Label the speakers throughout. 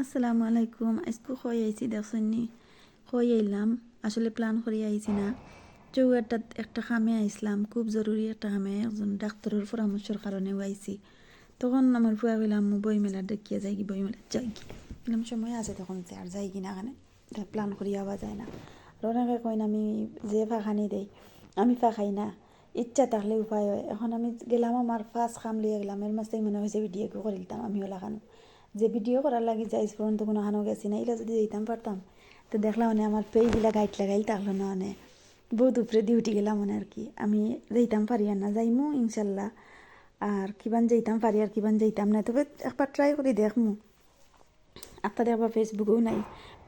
Speaker 1: আসসালামু আলাইকুম। আজকে খই আইছি দেখছনি খই আইলাম, আসলে প্ল্যান করে আইছি না। চৌগাটাত একটা খামে আইসলাম, খুব জরুরি একটা খামে, একজন ডাক্তারের পরামর্শের কারণেও আইছি। তখন আমার ফুয়া কইলাম বই মেলা দেখিয়া যাই কি বই মেলা যাই কি বললাম, সময় আছে তখন আর যাই কি না খানে প্ল্যান করি আওয়া যায় না। আর ওনাকে কইন, আমি যে ফাঁকানি দেই, আমি ফাঁকাই না, ইচ্ছা থাকলে উপায় হয়। এখন আমি গেলাম, আমার ফার্স্ট খাম লিয়ে গেলাম, এর মাঝে মনে হয়েছে ভিডিও করে দিতাম আমি ওলা খানো যে ভিডিও করার লাগে যাইস পর্যন্ত কোনো হানো গেছি না এগুলো যদি যেতাম পারতাম, তো দেখলাম মানে আমার পেইগুলা গাইট লাগাইল থাকল না মানে বহুত উপরে ডিউটি গেলাম মানে আর কি। আমি যেতাম পারি আর না, যাইমু ইনশাল্লাহ। আর কিবান যেতাম পারি আর কিবান যেতাম না, তবে একবার ট্রাই করে দেখমু। আপনাদের একবার ফেসবুকেও নাই,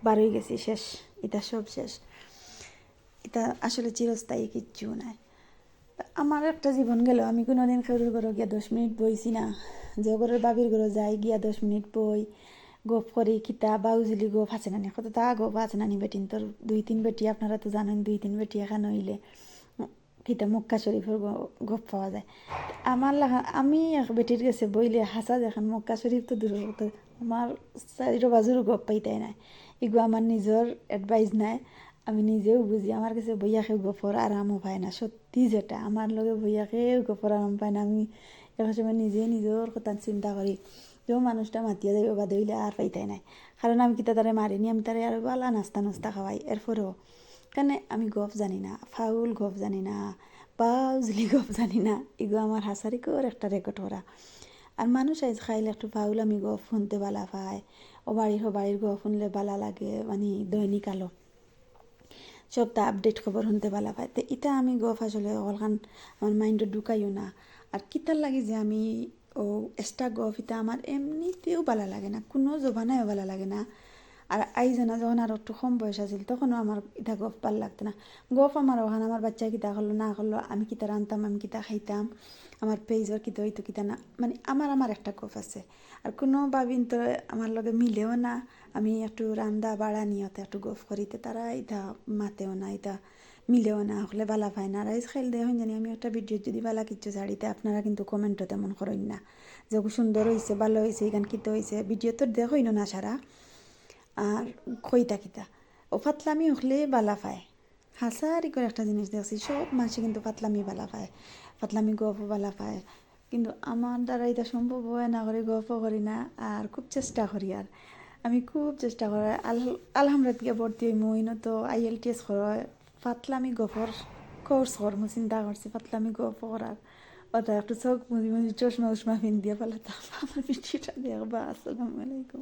Speaker 1: বারোই গেছি শেষ, এটা সব শেষ। এটা আসলে চিরস্থায়ী কিচ্ছু নাই। আমার একটা জীবন গেল, আমি কোনোদিন কারোর ঘরে গিয়া দশ মিনিট বইছি না। যে ঘরের বাবির ঘরে যাই, গিয়া দশ মিনিট বই গপ করি কিতা বাউজুলি গপ আছে নানি। কত তা গপ আছে নানি বেটিন। তোর দুই তিন বেটি, আপনারা তো জানেন দুই তিন বেটি এখানে হইলে কিতা মক্কা শরীফের গপ পাওয়া যায়। আমার লাগা আমি এক বেটির কাছে বইলে হাসা দেখেন মক্কা শরীফ তো দূরের কথা। আমার চারিটো বাজুরও গপ পাইতাই নাই। এগুলো আমার নিজের অ্যাডভাইস নাই। আমি নিজেও বুঝি, আমার কাছে বইয়াকে গপর আরামও পায় না। সত্যি যেটা, আমার লগে বইয়াকে গপর আরাম পায় না। আমি এখন সময় নিজে নিজের কথা চিন্তা করি, যে মানুষটা মাতিয়া যাইব বা দইলে আর পাইতাই নাই। কারণ আমি কিতা তারে মারিনি, আমি তারে আরও বালা নাস্তা নাস্তা খাওয়াই। এরপরেও কেন আমি গপ জানি না, ফাউল গপ জানি না, বাউজলি গপ জানি না এগুলো আমার হাসারিকর একটা রেকর্ড করা। আর মানুষ আইজ খাইলে একটু ফাউল আমি গপ শুনতে বালা পায়, ও বাড়ির ও বাড়ির গপ শুনলে বালা লাগে মানে দৈনিক আলো। সবটা আপডেট খবর শুনতে পালা পায়। তো এটা আমি গফ আসলে অলখান আমার মাইন্ডে ঢুকাইও না। আর কিতার লাগে যে আমি ও এক্সট্রা গফ এটা আমার এমনিতেও ভালো লাগে না, কোনো জবানায়ও ভালো লাগে না। আর আইজনা যখন আর একটু কম বয়স আছিল, তখনও আমার এটা গফ ভালো লাগতো না। গফ আমার ওখানে আমার বাচ্চা কিতা করল, না করল, আমি কিতা রানতাম, আমি কিতা খাইতাম, আমার পেজর কিতা হইতো কিতা না মানে আমার আমার একটা গফ আছে। আর কোনো বাবিন তো আমার লগে মিলেও না, আমি একটু রান্দা বাড়া নিয়তে একটু গফ করিতে তারা এটা মাতেও না, এটা মিলেও না, হলে বালা পায় না। রাইস খাইল দেয় জানি, আমি একটা ভিডিও যদি বালা কিচ্ছু ছাড়িতে আপনারা কিন্তু কমেন্টও তেমন করেন না। যে সুন্দর হয়েছে ভালো হয়েছে এখান কিতে হয়েছে ভিডিও তো দেখই না সারা। আর খইতা কিতা ও ফাতলামি হলে বালা পায়। হাসারি করে একটা জিনিস দেখছি, সব মানুষে কিন্তু পাতলামি বালা পায়। পাতলামি গল্প বালা পায়। কিন্তু আমার দ্বারা এটা সম্ভব হয় না করে গল্প করি না, আর খুব চেষ্টা করি আর। আমি খুব চেষ্টা করি। আলহামরাত গিয়ে ভর্তি হই মই তো আই এল টি এস করার পাতলামি গপর কোর্স করব চিন্তা করছি পাতলামি গপ করার। ওটা একটু চোখ মুজি মুজি চশমা উশমা ফিন দিয়ে পালাতাম। আমার পিঠিটা দেখবা, আসসালামু আলাইকুম।